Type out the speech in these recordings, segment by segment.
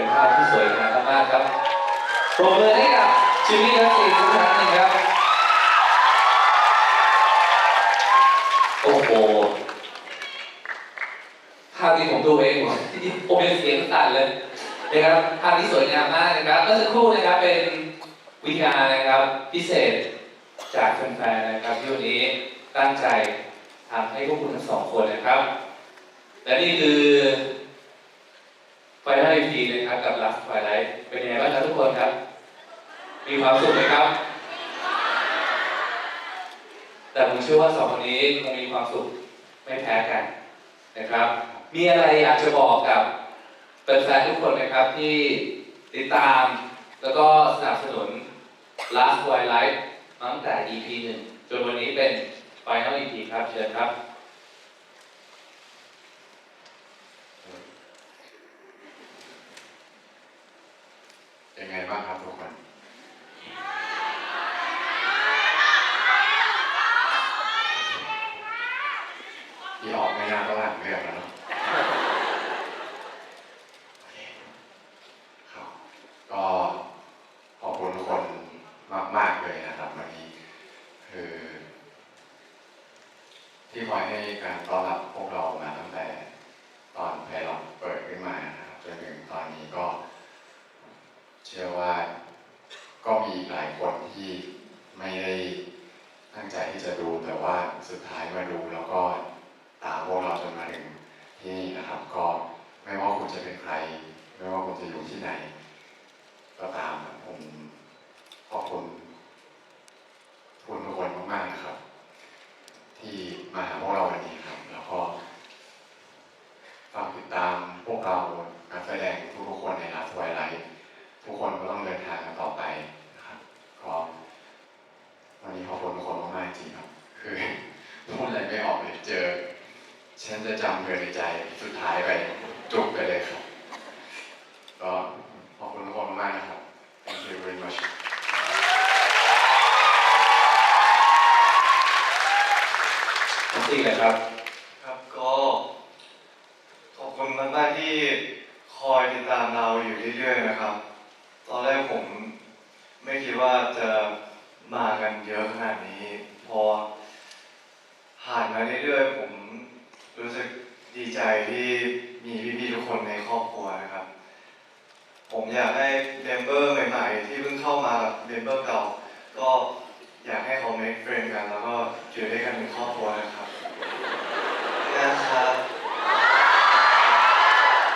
็นภาพที่สวยงามมากครับปรเมือให้กับชิมมี่ทัสซีทุกท่านหนึ่งครับ โอ้โห ภาพนี้ผมดูเองผมเป็นเสียงสั่นเลยนะครับภาพนี้สวยงามมากนะครับเมื่อสักครู่นะครับเป็นวิทยานะครับพิเศษจากแฟนๆนะครับที่วันนี้ตั้งใจทำให้พวกคุณทั้งสองคนนะครับ และนี่คือ ไฟไลท์พีนะครับกับลัสไฟไลท์เป็นยังไงบ้างครับทุกคนครับ มีความสุขไหมครับ แต่ผมเชื่อว่าสองคนนี้คงมีความสุขไม่แพ้กันนะครับ มีอะไรอยากจะบอกกับแฟนๆทุกคนนะครับที่ติดตามแล้วก็สนับสนุน Last Twilight ตั้งแต่ EP 1 จนวันนี้เป็น Final EP ครับ เชิญครับ เป็นไงบ้างครับทุกคนที่ออกไม่นานก็หลังเรื่องแล้วเนาะโอเคครับ ก็ขอบคุณทุกคนมากๆเลยนะครับวันนี้ คือ ที่คอยให้การต้อนรับพวกเรามาตั้งแต่ตอนไพลอตเปิดขึ้นมานะครับจนถึงตอนนี้ก็ เชื่อว่าก็มีหลายคนที่ ไม่ได้ตั้งใจที่จะดูแต่ว่าสุดท้ายมาดูแล้วก็ตามพวกเราจนมาถึงที่นี่นะครับ ก็ไม่ว่าคุณจะเป็นใคร ไม่ว่าคุณจะอยู่ที่ไหน ก็ตามผมขอบคุณคุณทุกคนมากๆนะครับ ที่มาหาพวกเราวันนี้ครับ แล้วก็ฝากติดตามพวกเรานักแสดงทุกๆคนในรัสไวไลท์ทุกคนก็ต้องเดินทางกันต่อไป วันนี้ขอบคุณทุกคนมากๆจริงครับ คือพูดอะไรไม่ออกเลยเจอ ฉันจะจำเธอในใจสุดท้ายไปจุกไปเลยครับ ก็ขอบคุณทุกคนมากๆนะครับ thank you very much ทั้งสี่เลยครับ ครับก็ขอบคุณมากๆที่คอยติดตามเราอยู่เรื่อยๆนะครับ ตอนแรกผมไม่คิดว่าจะ มากันเยอะขนาดนี้ พอผ่านมาเรื่อยๆผมรู้สึกดีใจที่มีพี่ๆทุกคนในครอบครัวนะครับ ผมอยากให้เมมเบอร์ใหม่ๆที่เพิ่งเข้ามากับเมมเบอร์เก่า ก็อยากให้เขา make friend กัน แล้วก็อยู่ด้วยกันเป็นครอบครัวนะครับนะครับ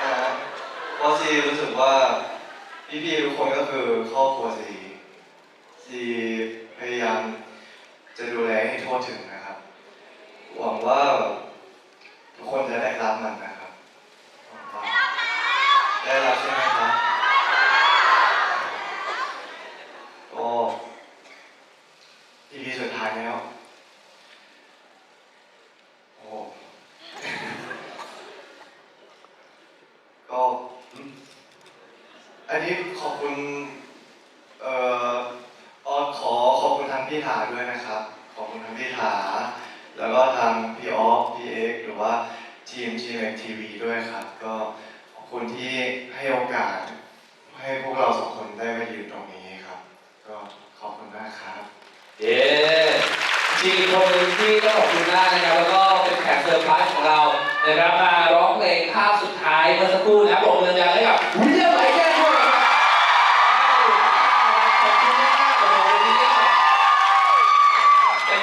นะเพราะซีรู้สึกว่าพี่ๆทุกคนก็คือครอบครัวซี ซีพยายามจะดูแลให้ทั่วถึงนะครับ หวังว่าทุกคนจะได้รับมันนะครับหวังว่าได้รับใช่ไหมครับก็ทีพีสุดท้ายแล้ว โอ้ ก็อืมอันนี้ขอบคุณ เอ่อออสขอขอบคุณทางพี่ถาด้วยนะครับ ขอบคุณทาง พี่ถาแล้วก็ทางพี่ออฟพี่เอ็กหรือว่าทีมทีมเอ็กทีวีด้วยครับ ก็ขอบคุณที่ให้โอกาส ให้พวกเราสองคนได้มายืนตรงนี้ครับ ก็ขอบคุณมากครับ เย้จริงคนหนึ่งที่ต้องขอบคุณมากนะครับแล้วก็เป็นแขกเซอร์ไพรส์ของเรานะครับมาร้องเพลงภาพสุดท้ายเมื่อสักครู่นะปรบมือดังให้กับวิลเลียมไลด้วยนะครับขอบคุณมากๆโอ้โหวันนี้เนี่ยเป็น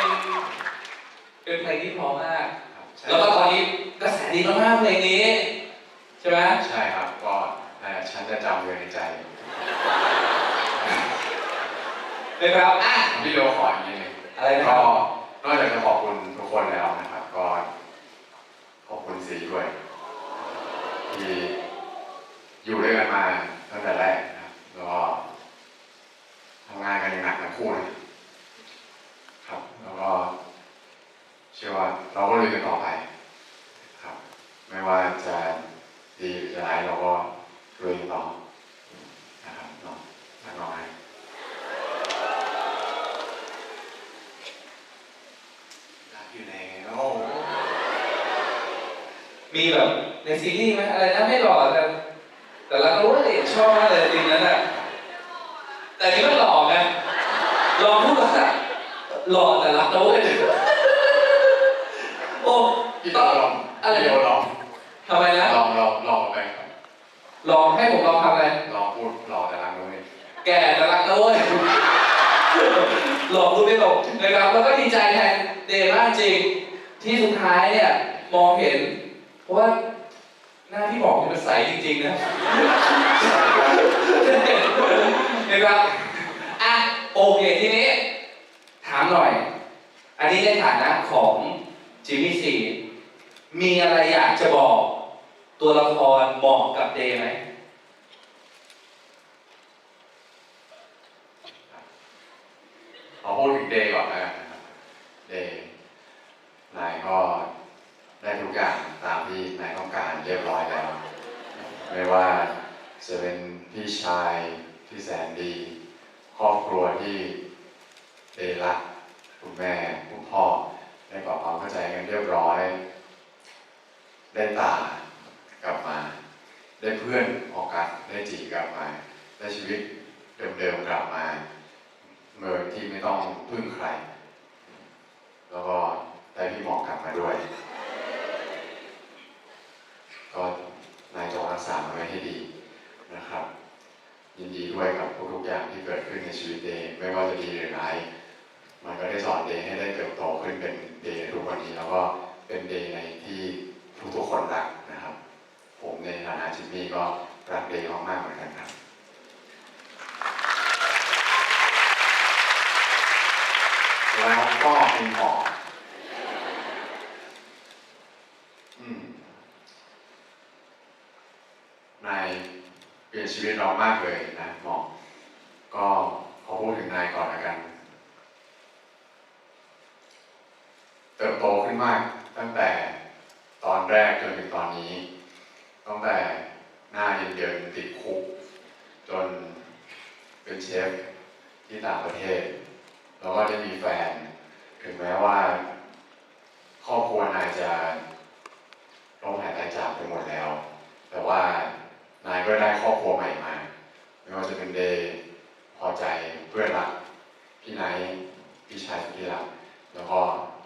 เป็นเพลงที่เพราะมาก แล้วก็ตอนนี้กระแสดีมากๆเพลงนี้ ใช่ไหม ใช่ครับ ก็นั่นแหละฉันจะจำเธอในใจ นะครับอะ พี่โลขออีกนิดนึง อะไรนะค ก็ รับ นอกจากจะขอบคุณทุกคนแล้วนะครับ ก็ขอบคุณสี ด้วย ที่อยู่ด้วยกันมาตั้งแต่แรกนะครับแล้วก็ทำงานกันอย่างหนักทั้งคู่นะครับ แล้วก็ เชื่อว่าเราก็ลุยกันต่อไปครับ ไม่ว่าจะดีหรือจะร้ายเราก็ลุยกันต่อนะครับน้องนักน้องให้ รักอยู่แล้ว มีแบบในซีรีส์ไหมอะไรนะไม่หล่อแต่แต่เราก็รู้ว่าเด็กชอบมากเลยจริงนั้นอะแต่นี่ก็หล่อไงคลองพูดว่าหล่อแต่รักนะเว้ยโอ้พี่ต้โดองลองอะไรพี่โดลองทำไมนะลองลองลองไปครับลองให้ผมลองทำอะไร ลองพูดรอแต่ละมือแก่แต่รักนะเว้ยหลอกพูดไม่ตกนะครับแล้วก็ดีใจแทนเดย์มากจริง ที่สุดท้ายเนี่ย มองเห็นเพ ราะว่าหน้าพี่บอกนี่มันใสจริงๆนะนะครับอะโอเคทีนี้ ถามหน่อย อันนี้ในฐานะของจิมมี่ซีมีอะไรอยากจะบอก ตัวละครเหมาะกับเดย์ไหม เอาพูดถึงเดย์ก่อนแล้วกันนะครับเดย์นายก็ได้ทุกอย่างตามที่นายต้องการเรียบร้อยแล้ว ไม่ว่าจะเป็นพี่ชายที่แสนดี ครอบครัวที่เดรักคุณแม่คุณพ่อได้ปรับความเข้าใจกันเรียบร้อย ได้ตากลับมา ได้เพื่อนออกกันได้จีกลับมา ได้ชีวิตเดิมๆกลับมาเมื่อที่ไม่ต้องพึ่งใคร แล้วก็ได้พี่หมอกลับมาด้วยก็ กษามันไว้ให้ดีนะครับ ยินดีด้วยกับทุกๆอย่างที่เกิดขึ้นในชีวิตเดย์ไม่ว่าจะดีหรือร้ายมันก็ได้สอนเดย์ให้ได้เติบโตขึ้นเป็นเดย์ทุกวันนี้แล้วก็เป็นเดย์ในที่ทุกๆคนรักนะครับ ผมในฐานะจิมมี่ก็รักเดย์มากๆเหมือนกันครับแล้วก็เป็นหมอมนายเปลี่ยนชีวิตเรา มากเลยนะหมอก็ขอพูดถึงนายก่อนละกัน เติบโตขึ้นมากตั้งแต่ตอนแรกจนถึงตอนนี้ ตั้งแต่หน้าเย็นๆติดคุก จนเป็นเชฟที่ต่างประเทศ แล้วก็ได้มีแฟน ถึงแม้ว่า ครอบครัวนายจะล้มหายตายจากไปหมดแล้ว แต่ว่านายก็ได้ครอบครัวใหม่มา ไม่ว่าจะเป็นเดย์พอใจเพื่อนรักพี่ไนท์พี่ชายสุดที่รักแล้วก็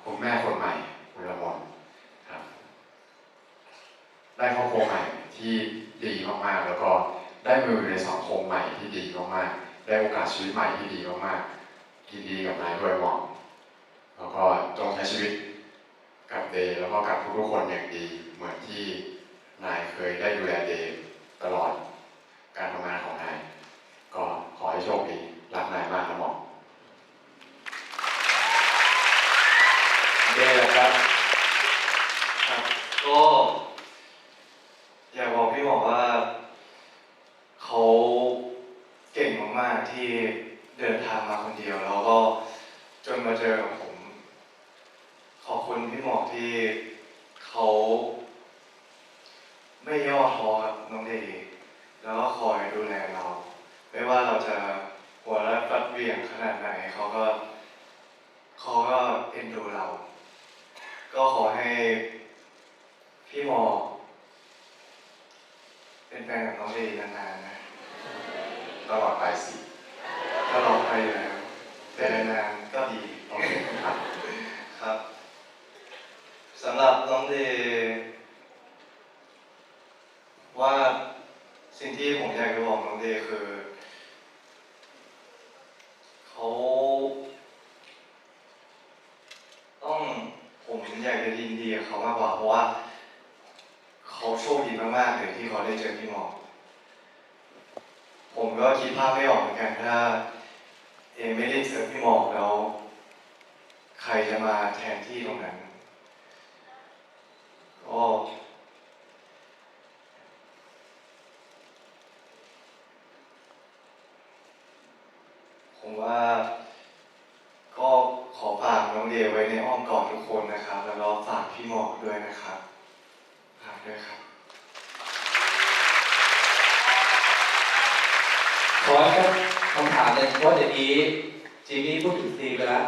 คุณแม่คนใหม่คุณละมอนครับ ได้ครอบครัวใหม่ที่ดีมากๆ แล้วก็ได้มือในสังคมใหม่ที่ดีมากๆ ได้โอกาสชีวิตใหม่ที่ดีมากๆยินดีกับนายด้วยหมองแล้วก็จงใช้ชีวิตกับเดย์แล้วก็กับทุกๆคนอย่างดีเหมือนที่นายเคยได้ดูแลเดย์ตลอดการทำงานของนาย ก็ขอให้โชคดี รักนายมากนะหมองเดย์ละครับครับก็อยากบอกพี่หมอกว่า เขาเก่งมากๆที่เดินทางมาคนเดียว แล้วก็จนมาเจอกับผม ขอบคุณพี่หมอกที่เขาไม่ย่อท้อครับน้องเดย์แล้วก็คอยดูแลเราไม่ว่า เราจะหัวและฟัดเวียงขนาดไหนเขาก็เขาก็เอ็นดูเรา ก็ขอให้พี่หมอเป็นแฟนกับน้องเดนานๆนะตลอดไปสิตลอดไปอยู่แล้วแต่นานๆก็ดีโอเคครับครับสำหรับน้องเดว่าสิ่งที่ผมอยากจะบอกน้องเดคือ เขาต้องผมอยากจะยินดีกับเขามากกว่าเพราะว่า เขาโชคดีมากๆเลยที่เขาได้เจอพี่หมอ ผม ก็คิดภาพไม่ออกเหมือนกันถ้าเอไม่ได้เจอพี่หมอกแล้ว ใครจะมาแทนที่ตรงนั้นก็ผมว่าก็ขอฝากน้องเดย์ไว้ในอ้อมกอดทุกคนนะครับ แล้วก็ฝากพี่หมอกด้วยนะครับฝากด้วยครับ ขอแค่ เพราะเดี๋ยวนี้จิมมี่พูดถึงซีไปแล้ว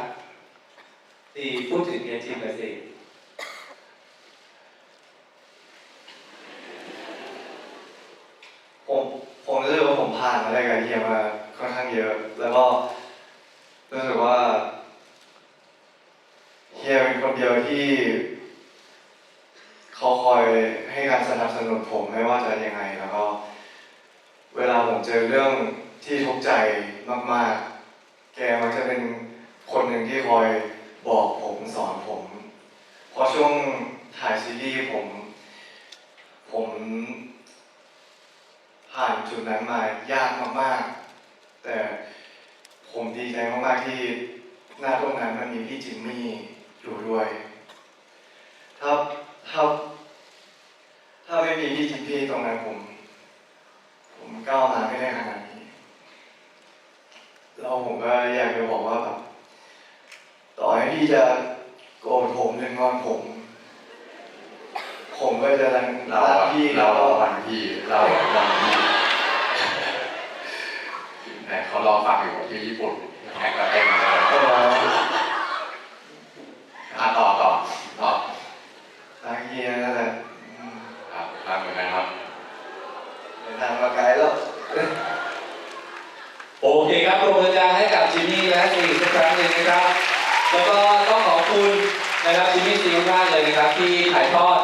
ซีพูดถึงเมียจิมกับซีผมผมรู้สึกว่าผมผ่านอะไรกับเฮียมาค่อนข้างเยอะ แล้วก็รู้สึกว่าเฮียเป็นคนเดียวที่เขาคอยให้การสนับสนุนผมไม่ว่าจะยังไงแล้วก็เวลาผมเจอเรื่องที่ทุกข์ใจ มากๆ แกมักจะเป็นคนหนึ่งที่คอยบอกผมสอนผม เพราะช่วงถ่ายซีรีส์ผม ผมผ่านจุดนั้นมายากมากๆ แต่ผมดีใจมากๆที่หน้าตรงนั้นมันมีพี่จิมมี่อยู่ด้วย ถ้าถ้าถ้าไม่มีพี่จิมมี่ตรงนั้นผม ผมก้าวมาไม่ได้ขนาดนี้ แล้วผมก็อยากจะบอกว่าแบบต่อให้พี่จะโกรธผมหรืองอนผม ผมก็จะรักเรารักอะพี่เราแล้วก็วันพี่เราวันพี่แต่เขารอฟังอยู่ที่ญี่ปุ่นแท็กก็เต็มเลย ก็รัก อะต่อต่อต่อ รักเฮียนั่นแหละอืม ครับรักเหมือนกันครับ เดินทางมาไกลแล้ว โอเคครับปรบมือดังให้กับจิมมี่และซีอีกสักครั้งห นะครับ แล้วก็ต้องขอบคุณนะครับจิมมี่ซีมากเลยนะครับ ที่ถ่ายทอด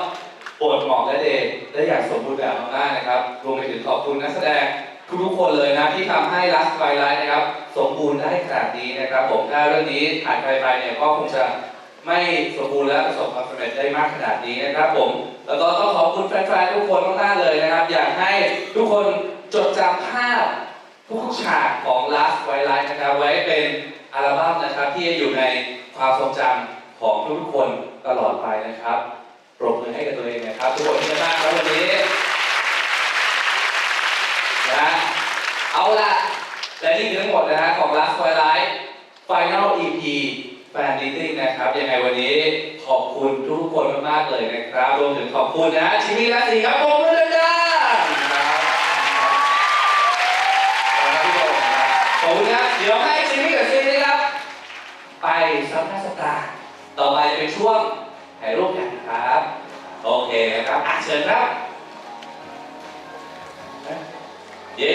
บทหมอกและเดชได้อย่างสมบูรณ์แบบมากๆนะครับ รวมไปถึงขอบคุณนักแสดงทุกๆคนเลยนะที่ทำให้ Last Twilight นะครับ สมบูรณ์ได้ขนาดนี้นะครับ ผมถ้าเรื่องนี้ถ่ายไปไปเนี่ยก็คงจะไม่สมบูรณ์และประสบความสำเร็จได้มากขนาดนี้นะครับ ผม แล้วก็ต้องขอบคุณแฟนๆทุกคนมากๆเลยนะครับ อยากให้ทุกคนจดจำภาพทุกฉากของ Last Twilight นะครับไว้เป็น อัลบั้มนะครับที่จะอยู่ในความทรงจำของทุกๆคนตลอดไปนะครับปรบมือให้กับตัวเองนะครับ ทุกคนที่มานั่งครับวันนี้นะเอาละและนี่คือทั้งหมดนะฮะของ Last Twilight Final EP Fan Meeting นะครับยังไงวันนี้ขอบคุณทุกๆคนมากๆเลยนะครับรวมถึงขอบคุณนะชิมิและสีครับผมมือดังๆครับขอบคุณครับเดี๋ยว ไปซับหน้าสัปดาห์ต่อไปเป็นช่วงถ่ายรูปกันนะครับ โอเคนะครับอะเชิญครับ เย้